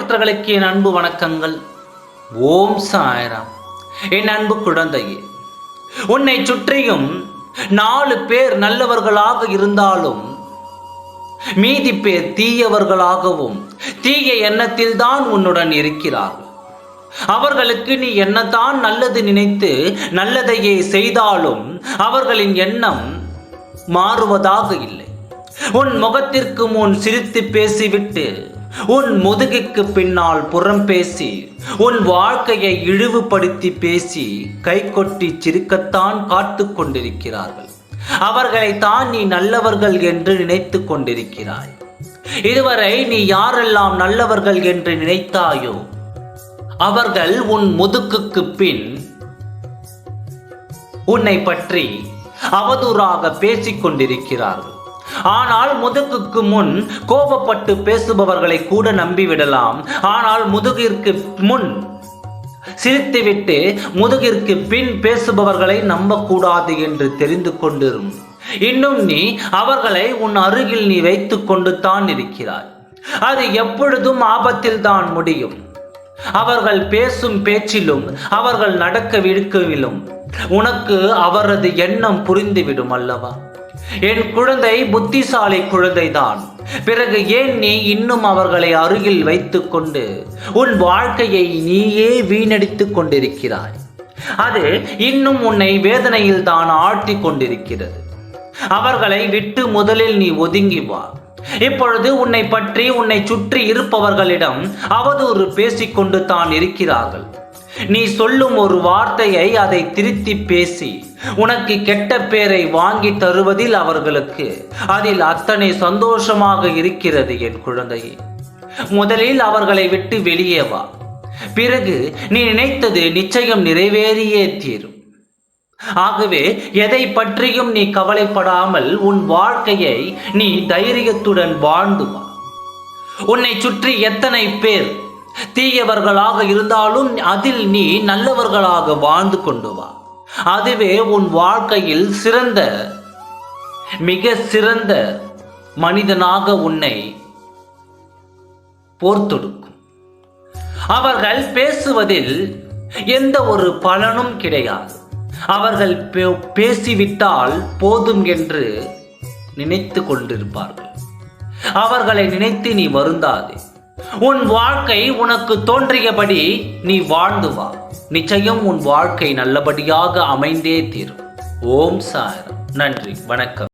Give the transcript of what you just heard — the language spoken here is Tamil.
பக்தர்களுக்கு என் அன்பு வணக்கங்கள். ஓம் சாயராம். என் அன்பு குழந்தையே உன்னை சுற்றியும் நாலு பேர் நல்லவர்களாக இருந்தாலும் மீதி பேர் தீயவர்களாகவும் தீய எண்ணத்தில் தான் உன்னுடன் இருக்கிறார்கள். அவர்களுக்கு நீ என்னதான் நல்லது நினைத்து நல்லதையே செய்தாலும் அவர்களின் எண்ணம் மாறுவதாக இல்லை. உன் முகத்திற்கு முன் சிரித்து பேசிவிட்டு உன் முதுகுக்கு பின்னால் புறம் பேசி உன் வாழ்க்கையை இழிவுபடுத்தி பேசி கை கொட்டி சிரிக்கத்தான் காத்து கொண்டிருக்கிறார்கள். அவர்களை தான் நீ நல்லவர்கள் என்று நினைத்து கொண்டிருக்கிறாய். இதுவரை நீ யாரெல்லாம் நல்லவர்கள் என்று நினைத்தாயோ அவர்கள் உன் முதுகுக்கு பின் உன்னை பற்றி அவதூறாக பேசிக் கொண்டிருக்கிறார்கள். ஆனால் முதுகுக்கு முன் கோபப்பட்டு பேசுபவர்களை கூட நம்பிவிடலாம். ஆனால் முதுகிற்கு முன் சிரித்துவிட்டு முதுகிற்கு பின் பேசுபவர்களை நம்பக்கூடாது என்று தெரிந்து கொண்டிரும். இன்னும் நீ அவர்களை உன் அருகில் நீ வைத்துக் கொண்டு தான் இருக்கிறாய். அது எப்பொழுதும் ஆபத்தில் தான் முடியும். அவர்கள் பேசும் பேச்சிலும் அவர்கள் நடக்க விழுக்கவிலும் உனக்கு அவரது எண்ணம் புரிந்துவிடும் அல்லவா? என் குழந்தை புத்திசாலி குழந்தைதான். பிறகு ஏன் நீ இன்னும் அவர்களை அருகில் வைத்துக்கொண்டு உன் வாழ்க்கையை நீயே வீணடித்துக் கொண்டிருக்கிறாய்? அது இன்னும் உன்னை வேதனையில் தான் ஆழ்த்தி கொண்டிருக்கிறது. அவர்களை விட்டு முதலில் நீ ஒதுங்கி வா. இப்பொழுது உன்னை பற்றி உன்னை சுற்றி இருப்பவர்களிடம் அவதூறு பேசிக்கொண்டு தான் இருக்கிறார்கள். நீ சொல்லும் ஒரு வார்த்தையை அதை திருத்தி பேசி உனக்கு கெட்ட பேரை வாங்கி தருவதில் அவர்களுக்கு அதில் அத்தனை சந்தோஷமாக இருக்கிறது என் குழந்தையே. முதலில் அவர்களை விட்டு வெளியே வா. பிறகு நீ நினைத்தது நிச்சயம் நிறைவேறியே தீரும். ஆகவே எதை பற்றியும் நீ கவலைப்படாமல் உன் வாழ்க்கையை நீ தைரியத்துடன் வாழ்ந்து வா. உன்னை சுற்றி எத்தனை பேர் தீயவர்களாக இருந்தாலும் அதில் நீ நல்லவர்களாக வாழ்ந்து கொண்டு வா. அதுவே உன் வாழ்க்கையில் சிறந்த மிக சிறந்த மனிதனாக உன்னை போர்த்தொடுக்கும். அவர்கள் பேசுவதில் எந்த ஒரு பலனும் கிடையாது. அவர்கள் பே- பேசிவிட்டால் போதும் என்று நினைத்து கொண்டிருப்பார்கள். அவர்களை நினைத்து நீ வருந்தாதே. உன் வாழ்க்கை உனக்கு தோன்றியபடி நீ வாழ்ந்து வா. நிச்சயம் உன் வாழ்க்கை நல்லபடியாக அமைந்தே தீரும். ஓம் சார் நன்றி. வணக்கம்.